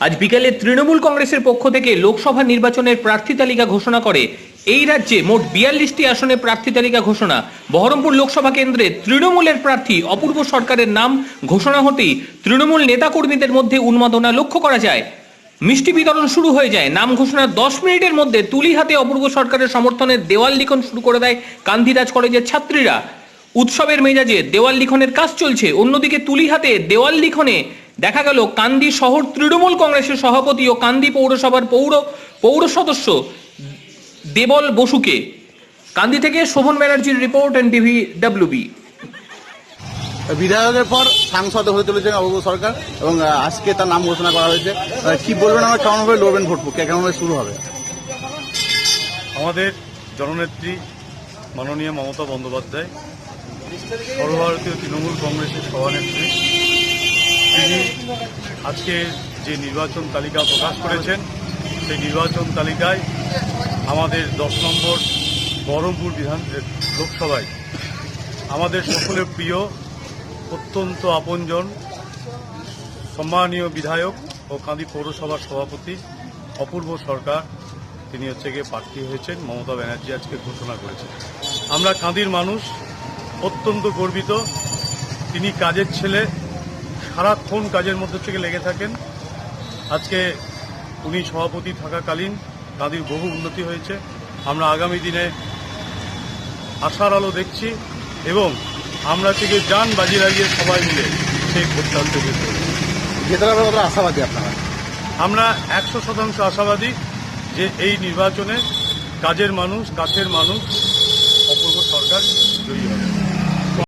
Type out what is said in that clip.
আজ বিকেলে তৃণমূল কংগ্রেসের পক্ষ থেকে লোকসভা নির্বাচনের প্রার্থী তালিকা ঘোষণা করে। এই রাজ্যে মোট বিয়াল্লিশটি আসনে প্রার্থী তালিকা ঘোষণা। বহরমপুর লোকসভা কেন্দ্রে তৃণমূলের প্রার্থী, অপূর্ব সরকারের নাম ঘোষণা হতেই তৃণমূল নেতাকর্মীদের মধ্যে উন্মাদনা লক্ষ্য করা যায়। মিষ্টি বিতরণ শুরু হয়ে যায়। নাম ঘোষণার দশ মিনিটের মধ্যে তুলি হাতে অপূর্ব সরকারের সমর্থনে দেওয়াল লিখন শুরু করে দেয় কান্দিরাজ কলেজের ছাত্রীরা। উৎসবের মেজাজে দেওয়াল লিখনের কাজ চলছে। অন্যদিকে তুলি হাতে দেওয়াল লিখনে দেখা গেল কান্দি শহর তৃণমূল কংগ্রেসের সভাপতি ও কান্দি পৌরসভার পৌর পৌর সদস্য দেবল বসুকে। কান্দি থেকে শোভন ব্যানার্জির রিপোর্ট এন টিভি ডাব্লিউবি বিধায়কের পর সাংসদ হতে চলেছেন অবৈধ সরকার এবং আজকে তার নাম ঘোষণা করা হয়েছে। কি বলবেন আমরা? কেমন ভাবে লড়বেন ভোট পক্ষে? কেমন ভাবে শুরু হবে? আমাদের জননেত্রী মাননীয় মমতা বন্দ্যোপাধ্যায় সর্বভারতীয় তৃণমূল কংগ্রেসের সভানেত্রী আজকে যে নির্বাচন তালিকা প্রকাশ করেছেন, সেই নির্বাচন তালিকায় আমাদের দশ নম্বর বহরমপুর বিধান লোকসভায় আমাদের সকলের প্রিয়, অত্যন্ত আপনজন, সম্মানীয় বিধায়ক ও কাঁদি পৌরসভার সভাপতি, অপূর্ব সরকার, তিনি হচ্ছে গিয়ে প্রার্থী হয়েছেন, মমতা ব্যানার্জি আজকে ঘোষণা করেছেন। আমরা কাঁদির মানুষ, অত্যন্ত গর্বিত, তিনি কাজের ছেলে সারাক্ষণ কাজের মধ্যে থেকে লেগে থাকেন। আজকে উনি সভাপতি থাকাকালীন কাঁদির বহু উন্নতি হয়েছে। আমরা আগামী দিনে আশার আলো দেখছি এবং আমরা থেকে যান বাজি লাগিয়ে সবাই মিলে সেই ভোটটা থেকে জেতার আশাবাদী আপনারা? আমরা একশো শতাংশ আশাবাদী যে এই নির্বাচনে কাজের মানুষ কাছের মানুষ অপূর্ব সরকার জয়ী হবে।